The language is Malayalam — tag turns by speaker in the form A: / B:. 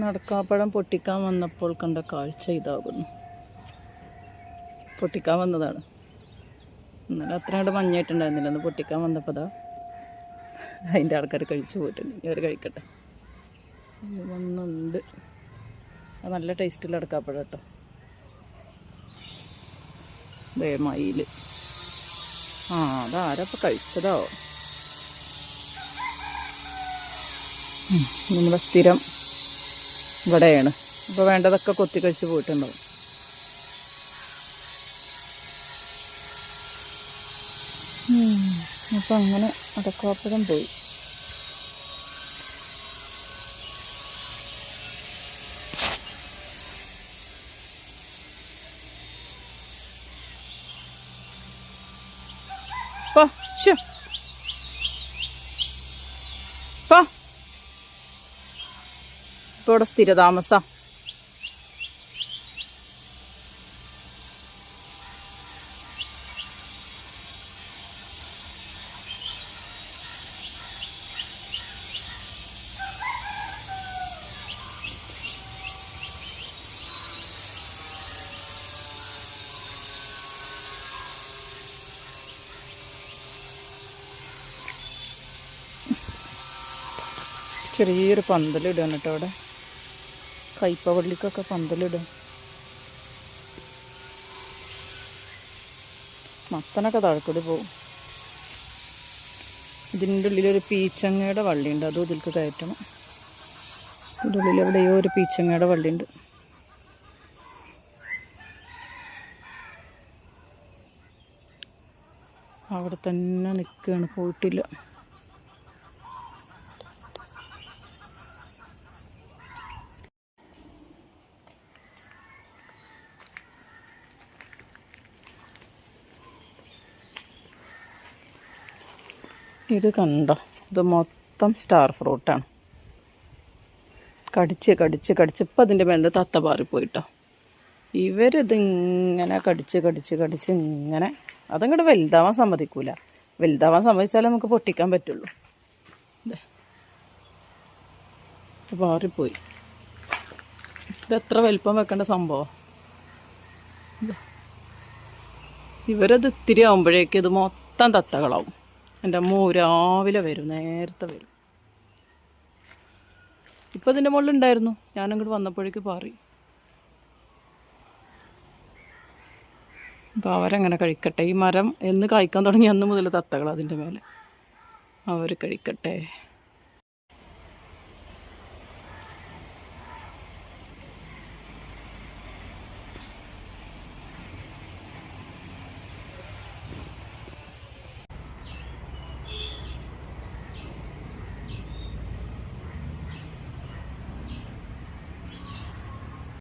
A: നടക്കാപ്പഴം പൊട്ടിക്കാൻ വന്നപ്പോൾ കണ്ട കാഴ്ച ഇതാകുന്നു. പൊട്ടിക്കാൻ വന്നതാണ്. ഇന്നലെ അത്ര അങ്ങോട്ട് മഞ്ഞായിട്ടുണ്ടായിരുന്നില്ല. ഒന്ന് പൊട്ടിക്കാൻ വന്നപ്പോൾ അതാ അതിന്റെ ആൾക്കാർ കഴിച്ചു പോയിട്ടുണ്ട്. ഇവർ കഴിക്കട്ടെ. ഒന്നുണ്ട് നല്ല ടേസ്റ്റിൽ അടക്കാപ്പഴം കേട്ടോ. ദേ മയിൽ ആ അതാരപ്പോൾ കഴിച്ചതോ? ഉം, നമ്മുടെ സ്ഥിരം ഇവിടെയാണ്. അപ്പോൾ വേണ്ടതൊക്കെ കൊത്തി കഴിച്ച് പോയിട്ടുണ്ടാവും. അപ്പം അങ്ങനെ അടക്കാപ്പഴം പോയി. പോ ശ്ശോ. പോ. ഇപ്പോൾ ഇവിടെ സ്ഥിരതാമസം. ചെറിയൊരു പന്തലിടാണ് കേട്ടോ അവിടെ. കയ്പവള്ളിക്കൊക്കെ പന്തലിടും. മത്തനൊക്കെ താഴെക്കൂടി പോവും ഇതിന്റെ ഉള്ളിലൊരു പീച്ചങ്ങയുടെ വള്ളിയുണ്ട്. അതും ഇതിൽക്ക് കയറ്റണം. ഇതിന്റെ ഉള്ളിൽ എവിടെയോ ഒരു പീച്ചങ്ങയുടെ വള്ളിയുണ്ട്. അവിടെ തന്നെ നിൽക്കുകയാണ്. പോയിട്ടില്ല. ഇത് കണ്ടോ? ഇത് മൊത്തം സ്റ്റാർ ഫ്രൂട്ടാണ് കടിച്ച് കടിച്ച് കടിച്ച്. ഇപ്പം അതിന്റെ മേലെ തത്ത പാറിപ്പോയിട്ടോ ഇവരിതിങ്ങനെ കടിച്ച് കടിച്ച് കടിച്ച് ഇങ്ങനെ അതങ്ങോട്ട് വലുതാവാൻ സമ്മതിക്കൂല. വലുതാവാൻ സമ്മതിച്ചാലേ നമുക്ക് പൊട്ടിക്കാൻ പറ്റുള്ളൂ. പാറിപ്പോയി ഇതെത്ര വലിപ്പം വെക്കേണ്ട സംഭവം? ഇവരത് ഇത്തിരി ആകുമ്പോഴേക്കും ഇത് മൊത്തം തത്തകളാവും. എന്റെ അമ്മ രാവിലെ വരും നേരത്തെ വരും. ഇപ്പം ഇതിന്റെ മുകളിലുണ്ടായിരുന്നു. ഞാനങ്ങോട്ട് വന്നപ്പോഴേക്ക് പാറി. അപ്പോൾ അവരങ്ങനെ കഴിക്കട്ടെ. ഈ മരം എന്ന് കായ്ക്കാൻ തുടങ്ങി അന്ന് മുതൽ തത്തകൾ അതിന്റെ മേലെ. അവർ കഴിക്കട്ടെ.